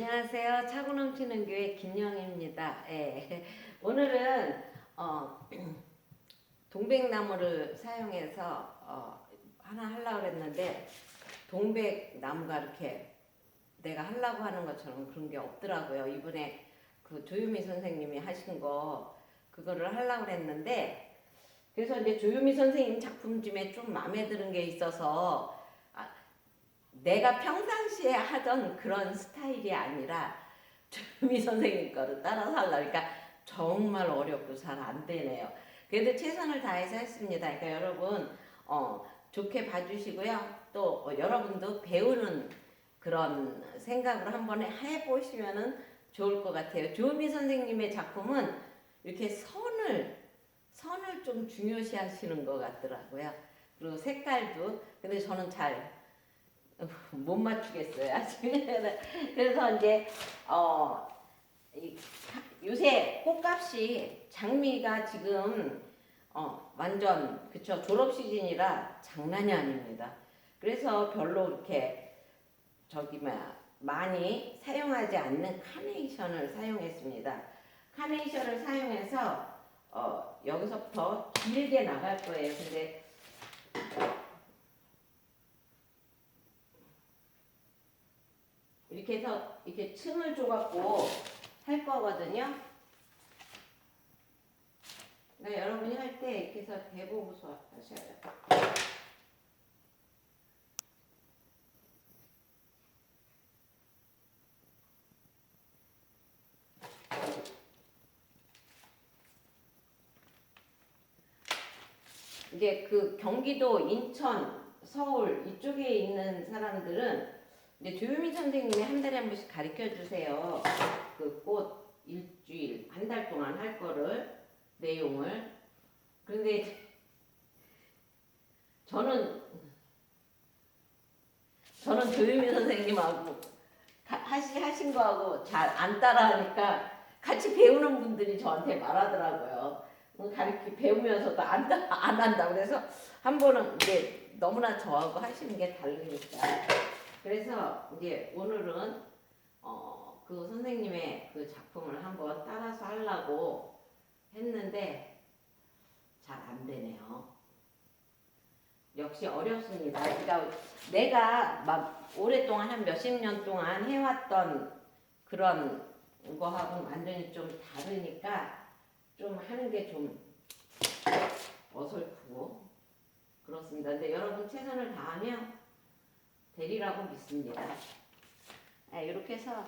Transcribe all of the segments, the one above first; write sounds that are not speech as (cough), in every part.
안녕하세요. 차고 넘치는 교회 김영입니다. 예. 오늘은 어, 동백나무를 사용해서 어, 하나 하려고 했는데 동백나무가 이렇게 내가 하려고 하는 것처럼 그런 게 없더라고요. 이번에 그 조유미 선생님이 하신 거 그거를 하려고 했는데 그래서 이제 조유미 선생님 작품 중에 좀 마음에 드는 게 있어서 아, 내가 평상시에 하던 그런 스타일이 아니라 조유미 선생님 거를 따라서 하려고 그러니까 정말 어렵고 잘 안 되네요. 그래도 최선을 다해서 했습니다. 그러니까 여러분 어, 좋게 봐주시고요. 또 어, 여러분도 배우는 그런 생각을 한번 해보시면은 좋을 것 같아요. 조미 선생님의 작품은 이렇게 선을 선을 좀 중요시 하시는 것 같더라고요. 그리고 색깔도 근데 저는 잘 (laughs) 못 맞추겠어요. 그래서 이제 어 이, 요새 꽃값이 장미가 지금 어 완전 그쵸 졸업 시즌이라 장난이 아닙니다. 그래서 별로 이렇게 저기 뭐야 많이 사용하지 않는 카네이션을 사용했습니다. 카네이션을 사용해서 어 여기서부터 길게 나갈 거예요. 근데 이렇게 해서 이렇게 층을 줘갖고 할 거거든요. 그러니까 여러분이 할 때 이렇게 해서 대보고서 하셔요. 이제 그 경기도, 인천, 서울 이쪽에 있는 사람들은 이제 조유미 선생님이 한 달에 한 번씩 가르쳐 주세요. 그 꽃 일주일 한 달 동안 할 거를 내용을. 그런데 저는 저는 조유미 선생님하고 가- 하시 하신 거하고 잘 안 따라하니까 같이 배우는 분들이 저한테 말하더라고요. 뭐 가르치 배우면서도 안, 따- 안 한다. 그래서 한 번은 이제 너무나 저하고 하시는 게 다르니까. 그래서 이제 오늘은 어, 그 선생님의 그 작품을 한번 따라서 하려고 했는데 잘 안 되네요. 역시 어렵습니다. 그러니까 내가 막 오랫동안 한 몇십 년 동안 해왔던 그런 거하고는 완전히 좀 다르니까 좀 하는 게 좀 어설프고 그렇습니다. 근데 여러분 최선을 다하면 되리라고 믿습니다. 네, 이렇게 해서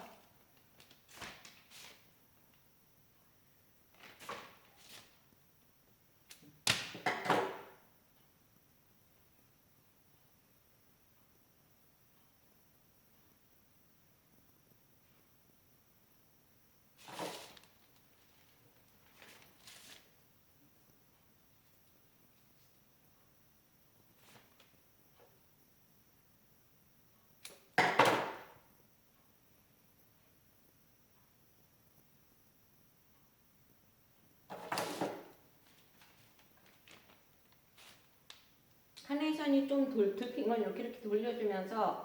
카네이션이 좀 돌, 들킨 건 이렇게 이렇게 돌려주면서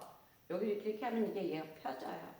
여기 이렇게 하면 이게 얘가 펴져요.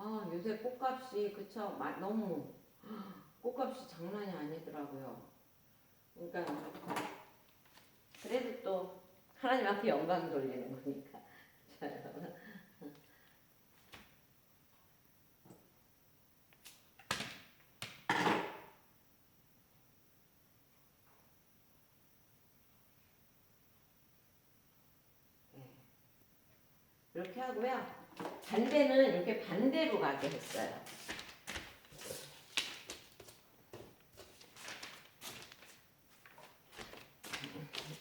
아 요새 꽃값이 그쵸 마- 너무 꽃값이 장난이 아니더라고요. 그러니까 그래도 또 하나님한테 영광 돌리는 거니까. (laughs) 네. 이렇게 하고요. 반대는 이렇게 반대로 가게 했어요.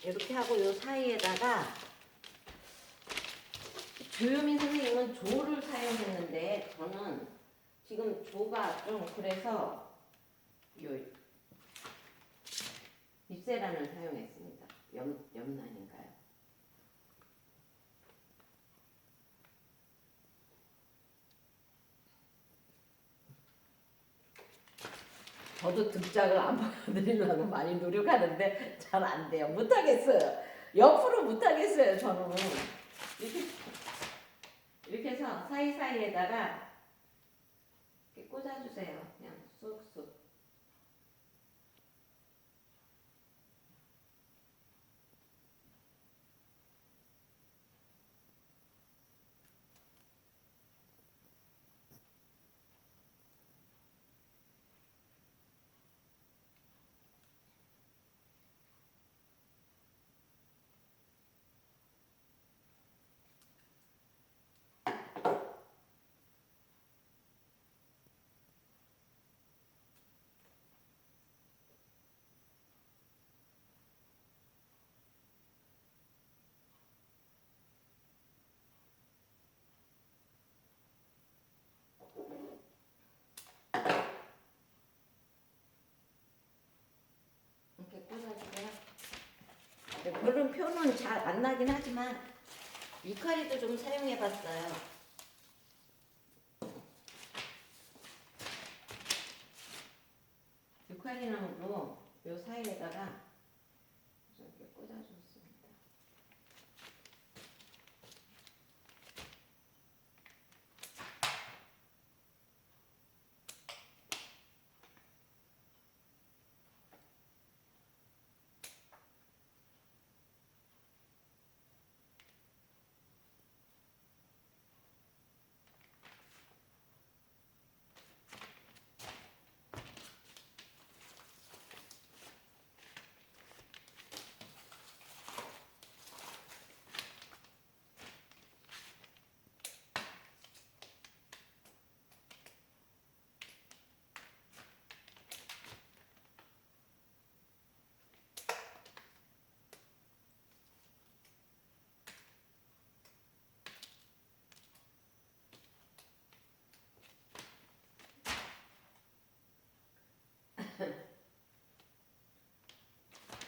이렇게 하고 요 사이에다가 조유민 선생님은 조를 사용했는데 저는 지금 조가 좀 그래서 요 립세란을 사용했습니다. 염, 염란인가요? 저도 득작을 안 (laughs) 보여드리려고 많이 노력하는데 잘 안 돼요. 못하겠어요. 옆으로 못하겠어요. 저는 이렇게 이렇게 해서 사이사이에다가 이렇게 꽂아주세요. 그냥 쑥쑥. 이렇게 꽂아주고요. 네, 별로 표는 잘 안 나긴 하지만 위카리도 좀 사용해 봤어요. 위카리나무도 요 사이에다가 이렇게 꽂아줬습니다.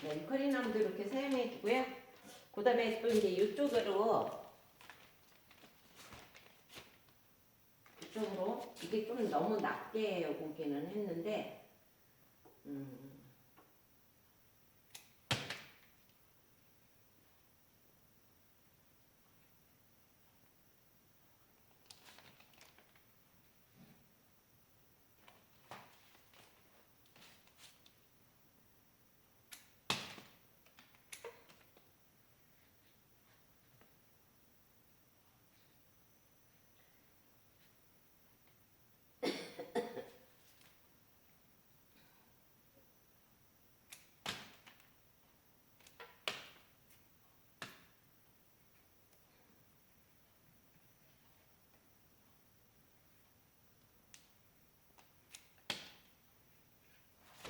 네, 커리나무도 이렇게 사용해 주고요. 그 다음에 또 이제 이쪽으로 이쪽으로 이게 좀 너무 낮게 오기는 했는데 음,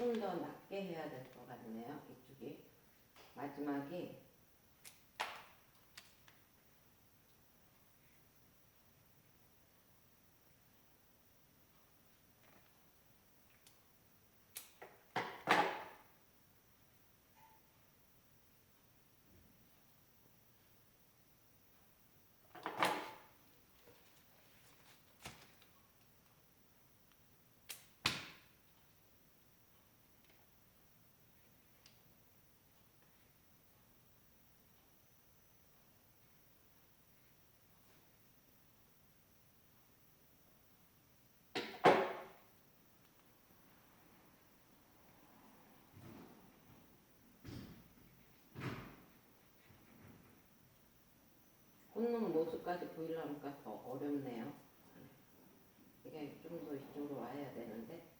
좀더 낮게 해야 될 것 같네요. 이쪽이 마지막이 꽂는 모습까지 보이려니까 더 어렵네요. 이게 좀 더 이쪽으로 와야 되는데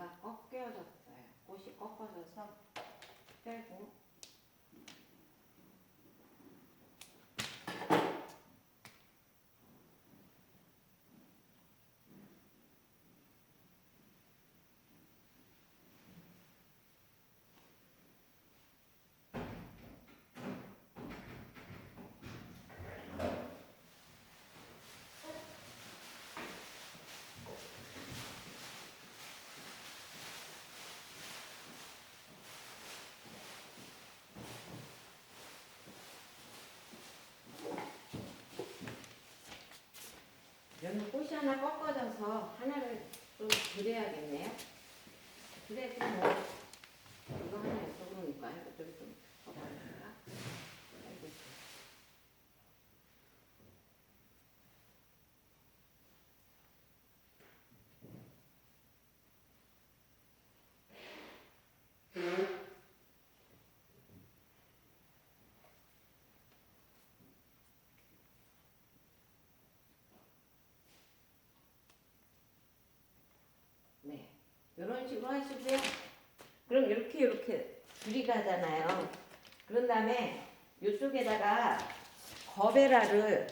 얘가 꺾여졌어요. 꽃이 꺾어져서 빼고 하나 꺾어져서 하나를 좀 그려야겠네요. 그래도 뭐 이거 하나 있어보니까요. 이쪽에 좀 접어볼까? 아이고. 네. 이런 식으로 하시고요. 그럼 이렇게 이렇게 둘이 가잖아요. 그런 다음에 이쪽에다가 거베라를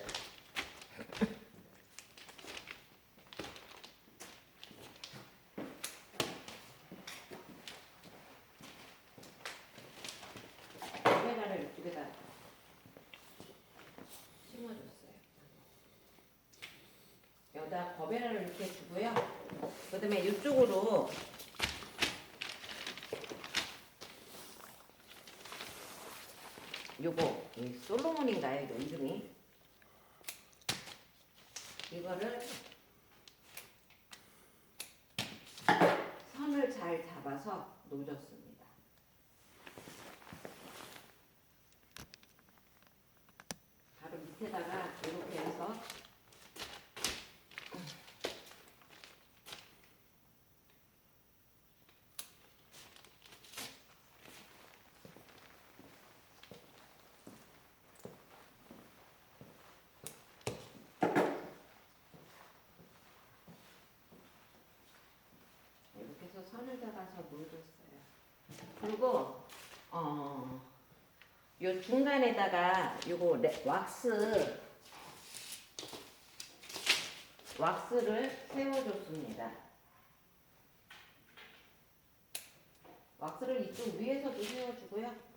이쪽에다 심어줬어요. 여기다 거베라를 이렇게 주고요. 그 다음에 이쪽으로 요거 이 솔로몬인가요? 이거 이름이 이거를 선을 잘 잡아서 놓아줬습니다. 바로 밑에다가 이렇게 해서 이렇게 해서 선을 놓아줬어요. 그리고 어, 요 중간에다가 요거 레- 왁스 왁스를 세워줬습니다. 왁스를 이쪽 위에서도 세워주고요.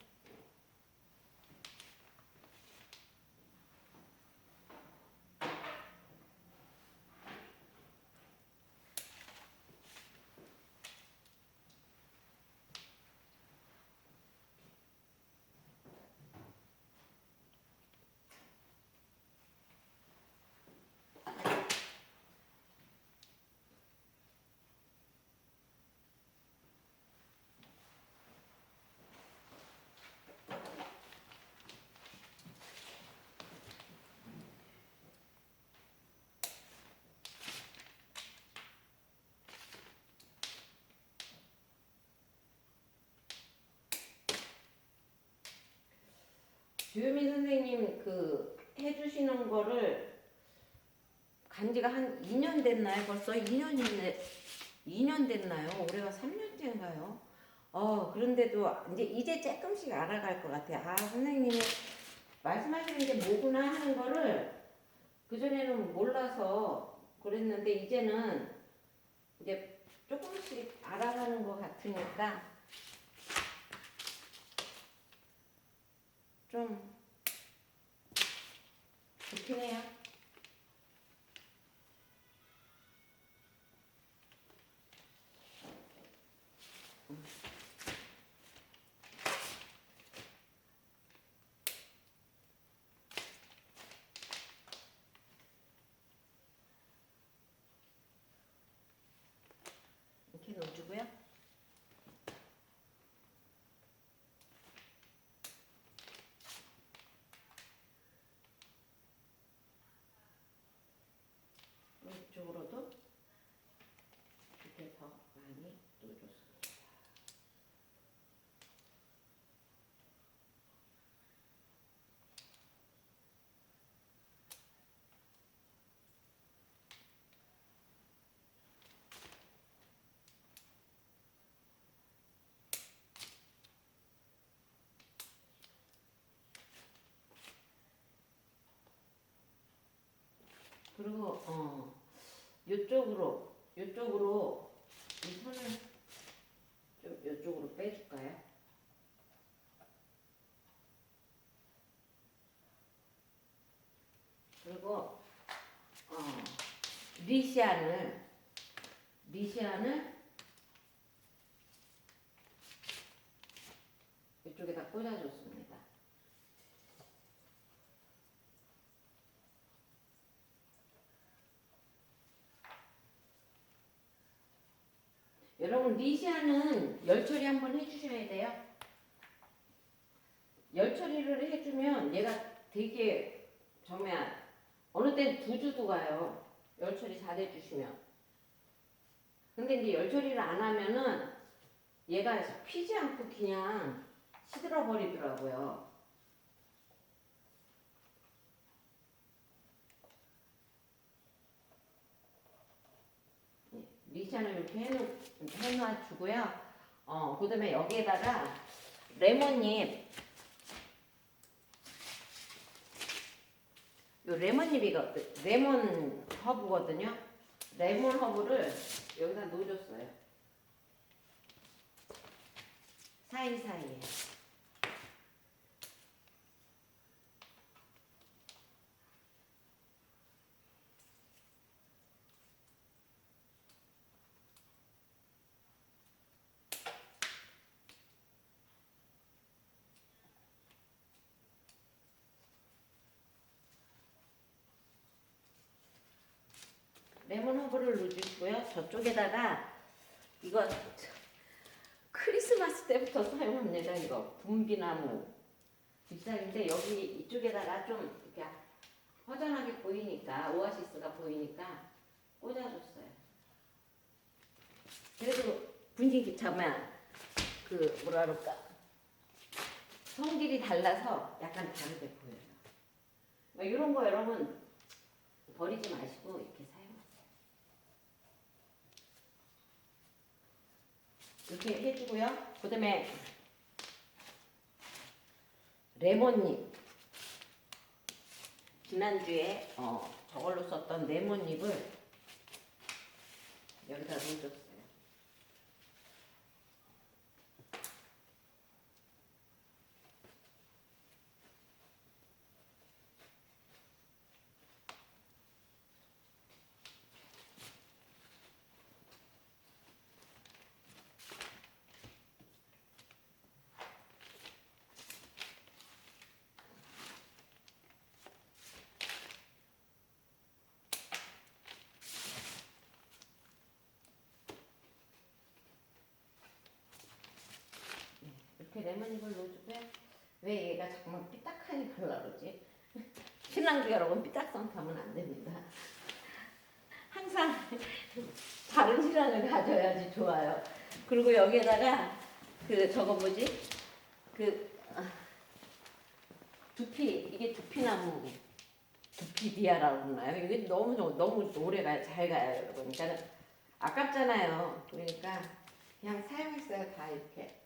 주유미 선생님 그 해주시는 거를 간 지가 한 2년 됐나요? 벌써 2년이 2년 됐나요? 올해가 3년째인가요? 어 그런데도 이제 이제 조금씩 알아갈 것 같아요. 아 선생님이 말씀하시는 게 뭐구나 하는 거를 그 전에는 몰라서 그랬는데 이제는 이제 조금씩 알아가는 것 같으니까 좀 좋긴 해요. 이쪽으로도 이렇게 더 많이 넣어줬습니다. 그리고 어 요쪽으로 요쪽으로 이 손을 좀 요쪽으로 빼줄까요? 그리고 어 리시안을 리시안을 이쪽에다 꽂아줬습니다. 여러분 리시아는 열 처리 한번 해주셔야 돼요. 열 처리를 해주면 얘가 되게 정말 어느 땐 두 주도 가요. 열 처리 잘 해주시면. 근데 이제 열 처리를 안 하면은 얘가 피지 않고 그냥 시들어 버리더라고요. 리샤는 이렇게 해놓, 해놔주고요. 어, 그 다음에 여기에다가 레몬잎. 요 레몬잎이가, 레몬 허브거든요. 레몬 허브를 여기다 놓아줬어요. 사이사이에. 허브를 넣어주시고요. 저쪽에다가 이거 크리스마스 때부터 사용합니다. 이거 분비나무 비싸긴데 여기 이쪽에다가 좀 이렇게 허전하게 보이니까 오아시스가 보이니까 꽂아줬어요. 그래도 분위기 참아 그 뭐라 그럴까 성질이 달라서 약간 다르게 보여요. 뭐 이런 거 여러분 버리지 마시고 이렇게 사용하세요. 이렇게 해주고요. 그 다음에 레몬잎. 지난주에 어, 저걸로 썼던 레몬잎을 여기다 넣어줬어요. 이렇게 레몬잎을 넣어주고요. 왜 얘가 자꾸만 삐딱하니 갈라 그러지? 신랑도 여러분 삐딱성 타면 안 됩니다. 항상 다른 신랑을 가져야지 좋아요. 그리고 여기에다가 그 저거 뭐지? 그 아, 두피 이게 두피나무 두피디아라고 그러나요? 이게 너무 좋- 너무 오래 가요. 잘 가요, 여러분. 그러니까 아깝잖아요. 그러니까 그냥 사용했어요. 다 이렇게.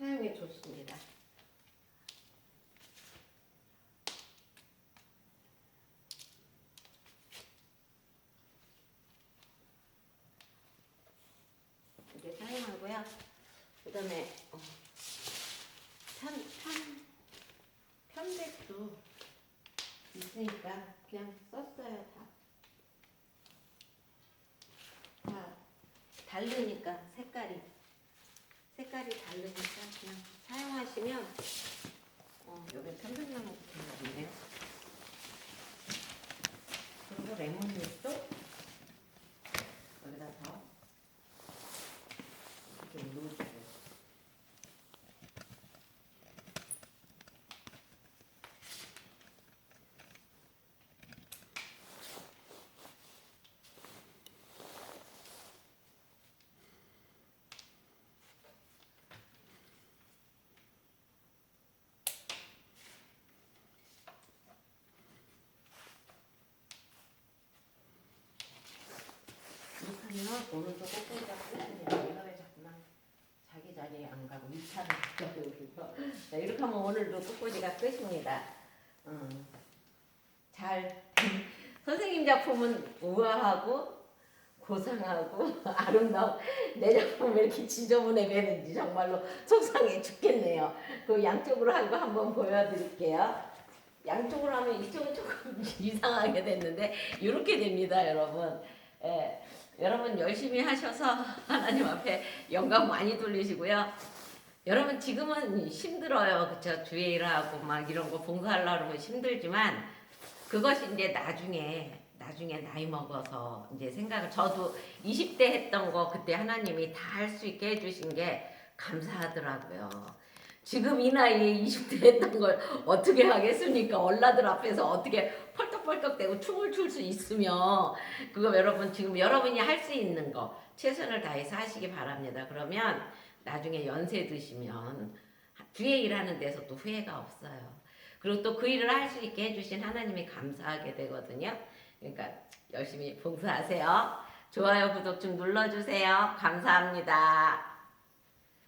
사용해 줬습니다. 이렇게 사용하고요. 그 다음에 어, 편, 편, 편백도 있으니까 그냥 썼어요. 다. 다 다르니까 색깔이. 색깔이 다르니까 그냥 사용하시면 어, 여기 편백나무 붙은 거네요. 그리고 레몬잎도 여기다 더좀 넣어주세요. 이렇게하면 오늘도 꼬꼬리가 끝입니다. 얘가 왜 자꾸만 자기 자리에 안 가고 이 차를 가요 그래서 자, 이렇게 하면 오늘도 꼬꼬리가 끝입니다. 음, 잘 (laughs) 선생님 작품은 우아하고 고상하고 (laughs) 아름다워. 내 작품 왜 이렇게 지저분해 보이는지 정말로 속상해 죽겠네요. 그 양쪽으로 한 거 한번 보여드릴게요. 양쪽으로 하면 이쪽은 조금 (laughs) 이상하게 됐는데 이렇게 됩니다, 여러분. 예, 여러분 열심히 하셔서 (laughs) 하나님 앞에 영광 많이 돌리시고요. 여러분 지금은 힘들어요, 그쵸? 주의 일하고 막 이런 거 봉사하려고 힘들지만 그것이 이제 나중에 나중에 나이 먹어서 이제 생각을 저도 20대 했던 거 그때 하나님이 다 할 수 있게 해주신 게 감사하더라고요. 지금 이 나이에 20대 했던 걸 어떻게 하겠습니까? 얼라들 앞에서 어떻게 펄 떡펄떡대고 춤을 출 수 있으며 그거 여러분 지금 여러분이 할 수 있는 거 최선을 다해서 하시기 바랍니다. 그러면 나중에 연세 드시면 주의 일하는 데서 또 후회가 없어요. 그리고 또 그 일을 할 수 있게 해주신 하나님이 감사하게 되거든요. 그러니까 열심히 봉사하세요. 좋아요, 구독 좀 눌러주세요. 감사합니다.